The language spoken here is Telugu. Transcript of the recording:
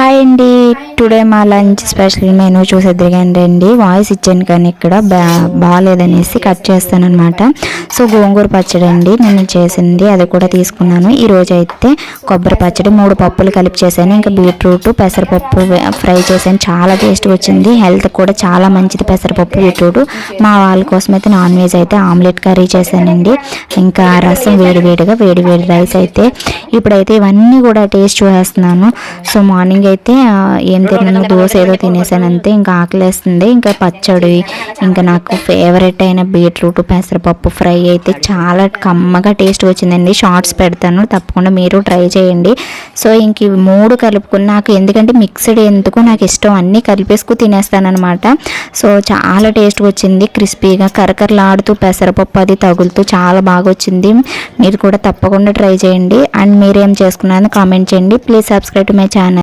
హాయ్ అండి. టుడే మా లంచ్ స్పెషల్ మెనూ చూసేద్దరికండి వాయిస్ ఇచ్చాను కానీ ఇక్కడ బా బాగాలేదనేసి కట్ చేస్తాను అనమాట సో గోంగూర పచ్చడి అండి. నేను చేసింది అది కూడా తీసుకున్నాను. ఈరోజు అయితే కొబ్బరి పచ్చడి మూడు పప్పులు కలిపి చేశాను. ఇంకా బీట్రూట్ పెసరపప్పు ఫ్రై చేశాను. చాలా టేస్ట్ వచ్చింది. హెల్త్ కూడా చాలా మంచిది. పెసరపప్పు బీట్రూట్. మా వాళ్ళ కోసం అయితే నాన్ వెజ్ అయితే ఆమ్లెట్ కర్రీ చేశానండి. ఇంకా రసం వేడి వేడిగా వేడి వేడి రైస్ అయితే. ఇప్పుడైతే ఇవన్నీ కూడా టేస్ట్ చూసేస్తున్నాను. సో మార్నింగ్ అయితే ఏం తిన్నాను దోశ ఏదో తినేసాను అంతే ఇంకా ఆకలేస్తుంది ఇంకా పచ్చడి ఇంకా నాకు ఫేవరెట్ అయిన బీట్రూట్ పెసరపప్పు ఫ్రై అయితే చాలా కమ్మగా టేస్ట్ వచ్చిందండి. షార్ట్స్ పెడతాను తప్పకుండా మీరు ట్రై చేయండి. సో ఇంక ఇవి మూడు కలుపుకుని నాకు ఎందుకంటే మిక్స్డ్ ఎందుకు నాకు ఇష్టం అన్నీ కలిపేసుకు తినేస్తానమాట సో చాలా టేస్ట్ వచ్చింది క్రిస్పీగా కరకరలాడుతూ పెసరపప్పు అది తగులుతూ చాలా బాగా వచ్చింది. మీరు కూడా తప్పకుండా ట్రై చేయండి. అండ్ మీరేం చేసుకున్నారని కామెంట్ చేయండి. Please subscribe to my channel